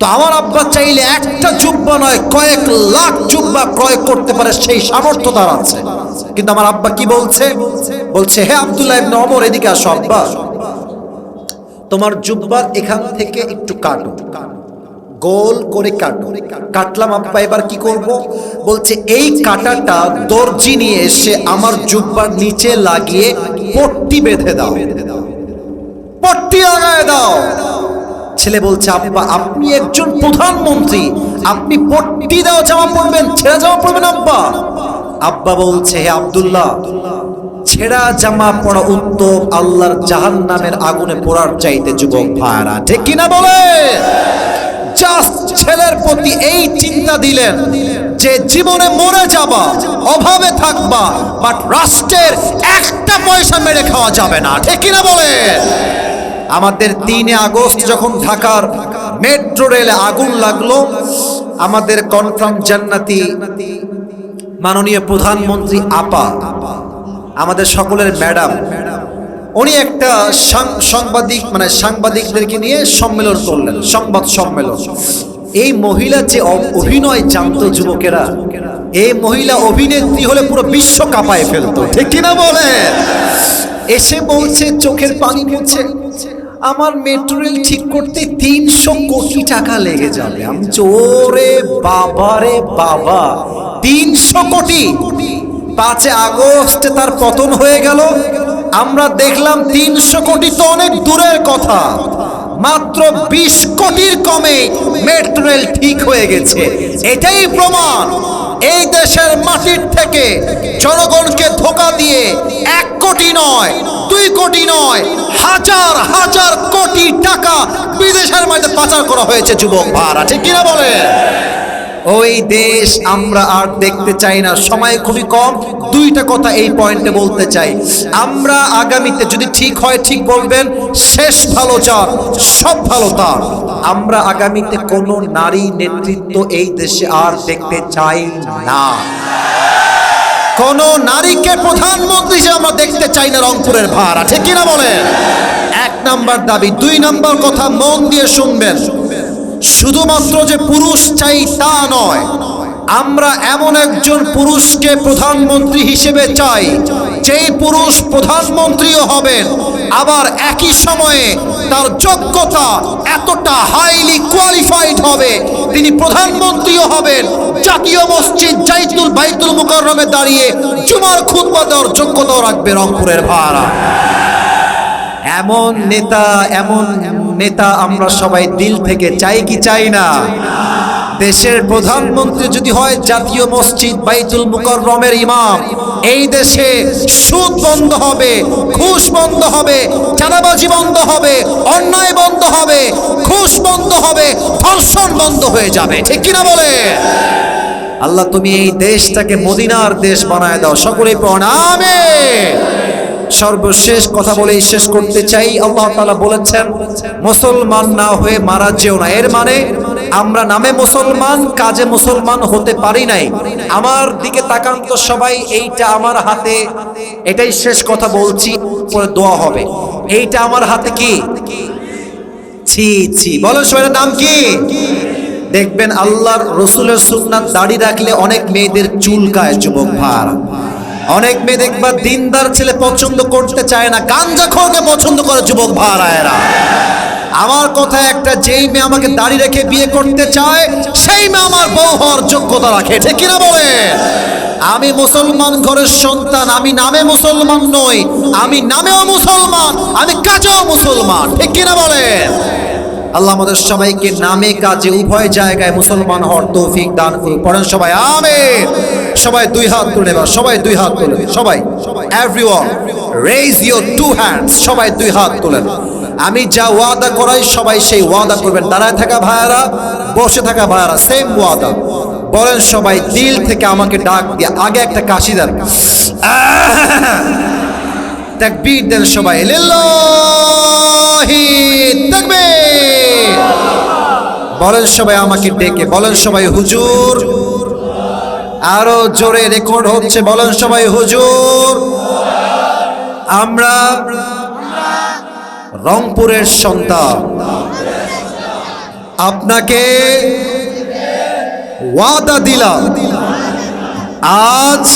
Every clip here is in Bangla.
তো আমার আব্বা চাইলে একটা জুব্বা নয়, কয়েক লাখ জুব্বা ক্রয় করতে পারে, সেই সামর্থ্য তার আছে। কিন্তু আমার আব্বা কি বলছে? বলছে, হে আব্দুল্লাহ ইবনে ওমর, এদিকে আসো আব্বা। তোমার জুব্বার এখান থেকে একটু কাটো। গোল করে কাটো। কাটলাম আব্বা, এবার কি করব? বলছে, এই কাটাটা দর্জি নিয়ে এসে আমার জুব্বার নিচে লাগিয়ে পট্টি বেঁধে দাও। পট্টি লাগায় দাও। ছেলে বলছে, আব্বা, আপনি একজন প্রধানমন্ত্রী। আপনি পট্টি দেওয়া জামা পরবেন, ছেঁড়া জামা পরবেন, আব্বা। আব্বা বলছে, হে আব্দুল্লাহ, ছেঁড়া জামা পরা উত্তম, আল্লাহর জাহান নামের আগুনে পোড়ার চাইতে যুবক ভাইরা ঠিক কিনা বলে? জাস্ট ছেলের প্রতি এই চিন্তা দিলেন যে জীবনে মরে যাবা, অভাবে থাকবা বাট রাষ্ট্রের একটা পয়সা মেরে খাওয়া যাবে না, ঠিক কিনা বলে? আমাদের তিনে আগস্ট যখন ঢাকার মেট্রো রেলে আগুন লাগল, আমাদের কনফার্ম জান্নাতি মাননীয় প্রধানমন্ত্রী আপা, আমাদের সকলের ম্যাডাম, উনি একটা সাংবাদিক মানে সাংবাদিকদেরকে নিয়ে সম্মেলন করলেন, সংবাদ সম্মেলন। এই মহিলা যে অভিনয় জানতো যুবকেরা, এই মহিলা অভিনেত্রী হলে পুরো বিশ্ব কাঁপায় ফেলতো। ঠিক কিনা বলে এসে বলছে, চোখের পানি পড়ছে আমার মেট্রো ঠিক করতে তিনশো কোটি টাকা লেগে যাবে। আমি চোরে ওরে বাবা রে বাবা, তিনশো কোটি। পাঁচে আগস্ট তার পতন হয়ে গেল। আমরা দেখলাম তিনশো কোটি তো অনেক দূরের কথা। মাত্র বিশ কোটির কমে মেট্রো রেল ঠিক হয়ে গেছে। এটাই প্রমাণ। এই দেশের মাটির থেকে জনগণকে ধোকা দিয়ে এক কোটি নয়, দুই কোটি নয়, হাজার হাজার কোটি টাকা বিদেশের মাঝে পাচার করা হয়েছে, যুবক ভাড়া ঠিক কিনা বলে ওই দেশ আমরা আর দেখতে চাই না। সময় খুবই কম। দুইটা কথা এই পয়েন্টে বলতে চাই। আমরা আগামীতে যদি ঠিক হয়, ঠিক বলবেন, শেষ ভালো যার সব ভালো তার। আমরা আগামীতে কোনো নারী নেতৃত্ব এই দেশে আর দেখতে চাই না। কোন নারীকে প্রধানমন্ত্রী হিসেবে আমরা দেখতে চাই না রংপুরের ভাড়া। ঠিক কিনা বলেন? এক নাম্বার দাবি। দুই নাম্বার কথা মন দিয়ে শুনবেন। শুধুমাত্র যে পুরুষ চাই তা নয়, আমরা এমন একজন পুরুষকে প্রধানমন্ত্রী হিসেবে চাই, যেই পুরুষ প্রধানমন্ত্রীও হবেন, আবার একই সময়ে তার যোগ্যতা এতটা হাইলি কোয়ালিফাইড হবে, তিনি প্রধানমন্ত্রীও হবেন, জাতীয় মসজিদ জাইতুল বাইতুল মুকাররমে দাঁড়িয়ে জুমার খুতবা দেওয়ার যোগ্যতাও রাখবে রংপুরের ভাড়া। এমন নেতা এমন নেতা আমরা সবাই দিল থেকে চাই কি চাই না? দেশের প্রধানমন্ত্রী যদি হয় জাতীয় মসজিদ বাইতুল মুকাররমের ইমাম, এই দেশে সুদ বন্ধ হবে, ঘুষ বন্ধ হবে, চাঁদাবাজি বন্ধ হবে, অন্যায় বন্ধ হবে, ঘুষ বন্ধ হবে, ধর্ষণ বন্ধ হয়ে যাবে। ঠিক কিনা বলে? আল্লাহ তুমি এই দেশটাকে মদিনার দেশ বানায় দাও। সকলে প্রণামে সর্বশেষ কথা বলেই শেষ করতে চাই। আল্লাহ তাআলা বলেছেন, মুসলমান না হয়ে মারা যেও না। এর মানে আমরা নামে মুসলমান, কাজে মুসলমান হতে পারি নাই। আমার দিকে তাকান তো সবাই, এইটা আমার হাতে, এটাই শেষ কথা বলছি, পরে দোয়া হবে। এইটা আমার হাতে কি? ছি ছি। বলো সবাই নাম কি? দেখবেন আল্লাহর রসুলের সুন্নাত দাড়ি রাখলে অনেক মেয়েদের চুলকায় যুবক ভার। অনেক মেয়ে দেখবা দিনদার ছেলে পছন্দ করতে চায় না, গাঞ্জা খোরকে পছন্দ করে, যুবক ভাড়ায়রা আমার কথা একটা, যেই মেয়ে আমাকে দাড়ি রেখে বিয়ে করতে চায়, সেই মেয়ে আমার বউ হওয়ার যোগ্যতা রাখে। ঠিক কিনা বলে আমি মুসলমান ঘরের সন্তান, আমি নামে মুসলমান নই, আমি নামেও মুসলমান, আমি কাজেও মুসলমান। ঠিক কিনা বলে আল্লাহ আমাদের সবাইকে নামে কাজে উভয় জায়গায় মুসলমান হওয়ার তৌফিক দান করুন। পড়েন সবাই, আমিন। সবাই দুই হাত তুলে এবার সবাই দুই হাত তুলে সবাই। Everyone raise your two hands সবাই দুই হাত তোলেন আমি যা ওয়াদা করাই, সবাই সেই ওয়াদা করবেন। দাঁড়ায় থাকা ভাইয়ারা, বসে থাকা ভাইয়ারা সেম ওয়াদা। বলেন সবাই, দিল থেকে আমাকে ডাক দিয়ে আগে একটা কাশি দেন। তাকবীর দেন সবাই। বলেন সবাই আমাকে ডেকে, বলেন সবাই হুজুর। আরও জোরে রেকর্ড হচ্ছে, বলেন সবাই হুজুর। আমরা রংপুরের সন্তান। আপনাকে ওয়াদা দিলাম। আজ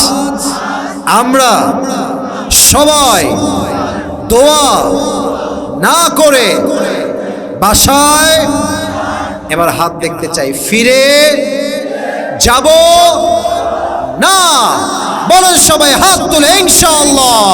আমরা সবাই দোয়া না করে বাসায়। এবার হাত দেখতে চাই, ফিরে যাব না? বলেন সবাই, হাত তুলে, ইনশাআল্লাহ।